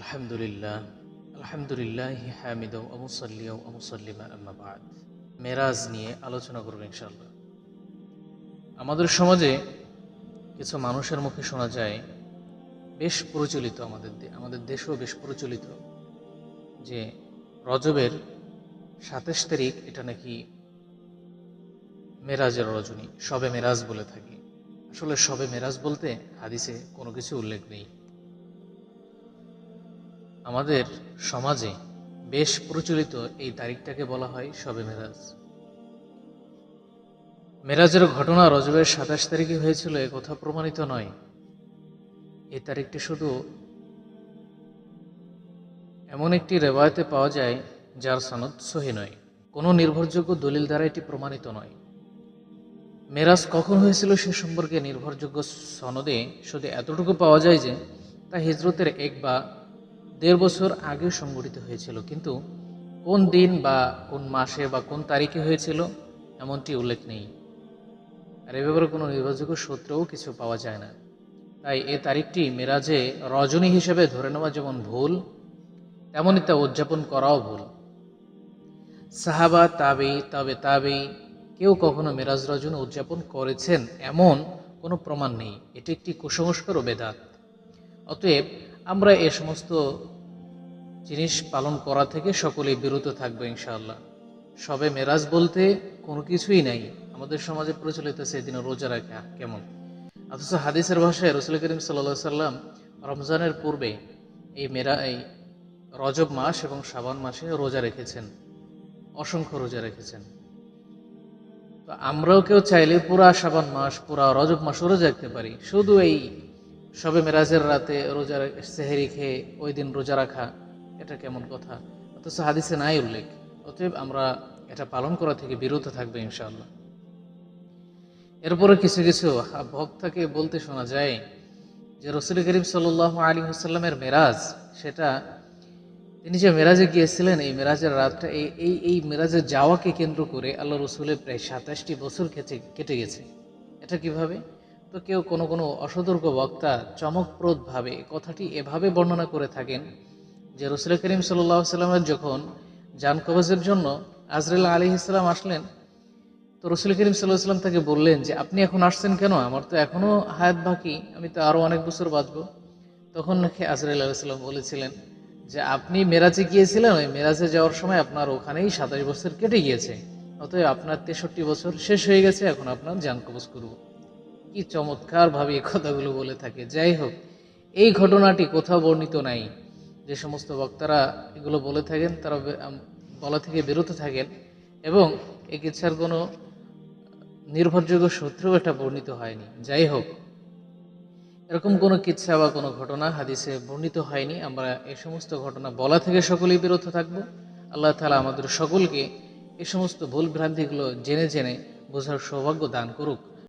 আলহামদুলিল্লাহ আলহামদুলিল্লাহ হামিদ আমুসল্লিয়া আমুসল্লিমা মেরাজ নিয়ে আলোচনা করব ইনশাল্লাহ আমাদের সমাজে কিছু মানুষের মুখে শোনা যায়, বেশ প্রচলিত আমাদের আমাদের দেশেও বেশ প্রচলিত যে রজবের সাতাশ তারিখ এটা নাকি মেরাজের রজনী, সবে মেরাজ বলে থাকি। আসলে সবে মেরাজ বলতে হাদিসে কোনো কিছু উল্লেখ নেই। আমাদের সমাজে বেশ প্রচলিত এই তারিখটাকে বলা হয় শবে মেরাজ। মেরাজের ঘটনা রজবের সাতাশ তারিখে হয়েছিল, এ কথা প্রমাণিত নয়। এই তারিখটি শুধু এমন একটি রেওয়ায়তে পাওয়া যায় যার সনদ সহি নয়। কোনো নির্ভরযোগ্য দলিল দ্বারা এটি প্রমাণিত নয়। মেরাজ কখন হয়েছিল সে সম্পর্কে নির্ভরযোগ্য সনদে শুধু এতটুকু পাওয়া যায় যে, তা হিজরতের এক বা দেড় বছর আগে সংগঠিত হয়েছিল, কিন্তু কোন দিন বা কোন মাসে বা কোন তারিখে হয়েছিল এমনটি উল্লেখ নেই। আর এ ব্যাপারে কোনো নির্ভরযোগ্য সূত্রও কিছু পাওয়া যায় না। তাই এ তারিখটি মেরাজে রজনী হিসেবে ধরে নেওয়া যেমন ভুল তেমনই তা উদযাপন করাও ভুল। সাহাবা তাবেই তবে তাবেই কেউ কখনো মেরাজ রজনী উদযাপন করেছেন এমন কোনো প্রমাণ নেই। এটি একটি কুসংস্কার ও বেদাত। অতএব আমরা এ সমস্ত জিনিস পালন করা থেকে সকলেই বিরত থাকব ইনশাআল্লাহ। সবে মেরাজ বলতে কোনো কিছুই নাই। আমাদের সমাজে প্রচলিত সেদিন রোজা রাখা কেমন? অথচ হাদিসের ভাষায় রসুল করিম সাল্লা সাল্লাম রমজানের পূর্বে এই মেরা, এই রজব মাস এবং শ্রাবণ মাসে রোজা রেখেছেন। অসংখ্য রোজা রেখেছেন। তো আমরাও কেউ চাইলে পুরা শ্রাবণ মাস, পুরা রজব মাসও রোজা রাখতে পারি। শুধু এই সবে মেরাজের রাতে রোজা সেহেরি খেয়ে ওই দিন রোজা রাখা, এটা কেমন কথা? অথচ হাদিসে নাই উল্লেখ। অতএব আমরা এটা পালন করা থেকে বিরত থাকবে ইনশাআল্লাহ। এরপরে কিছু কিছু ভক্তকে বলতে শোনা যায় যে রসুল করিম সাল আলী হাসাল্লামের মেরাজ, সেটা তিনি যে মেরাজে গিয়েছিলেন, এই মেরাজের রাতটা, এই এই এই মেরাজে যাওয়াকে কেন্দ্র করে আল্লাহ রসুলের প্রায় সাতাশটি বছর কেটে কেটে গেছে। এটা কীভাবে? তো কেউ কোনো কোনো অসতর্ক বক্তা চমকপ্রদভাবে কথাটি এভাবে বর্ণনা করে থাকেন যে রসুল করিম সাল্লাহ সাল্লামের যখন যান কবজের জন্য আজরাল আলী ইসলাম আসলেন, তো রসুল করিম সাল্লাহ সাল্লাম তাকে বললেন যে, আপনি এখন আসছেন কেন? আমার তো এখনও হায়াত বাকি, আমি তো আরও অনেক বছর বাঁচব। তখন নাকি আজরাল আলাইসাল্লাম বলেছিলেন যে, আপনি মেরাজে গিয়েছিলেন, ওই মেরাজে যাওয়ার সময় আপনার ওখানেই সাতাশ বছর কেটে গিয়েছে, অতএব আপনার তেষট্টি বছর শেষ হয়ে গেছে, এখন আপনার যান কবজ করব। কি চমৎকার ভাবে এই কথাগুলো বলে থাকে। যাই হোক, এই ঘটনাটি কোথাও বর্ণিত নাই। যে সমস্ত বক্তারা এগুলো বলে থাকেন, তারা বলা থেকে বিরত থাকেন এবং এই কিচ্ছার কোনো নির্ভরযোগ্য সূত্রেও এটা বর্ণিত হয়নি। যাই হোক, এরকম কোনো কিচ্ছা বা কোনো ঘটনা হাদিসে বর্ণিত হয়নি। আমরা এই সমস্ত ঘটনা বলা থেকে সকলেই বিরত থাকব। আল্লাহ তালা আমাদের সকলকে এই সমস্ত ভুল ভ্রান্তিগুলো জেনে জেনে বোঝার সৌভাগ্য দান করুক।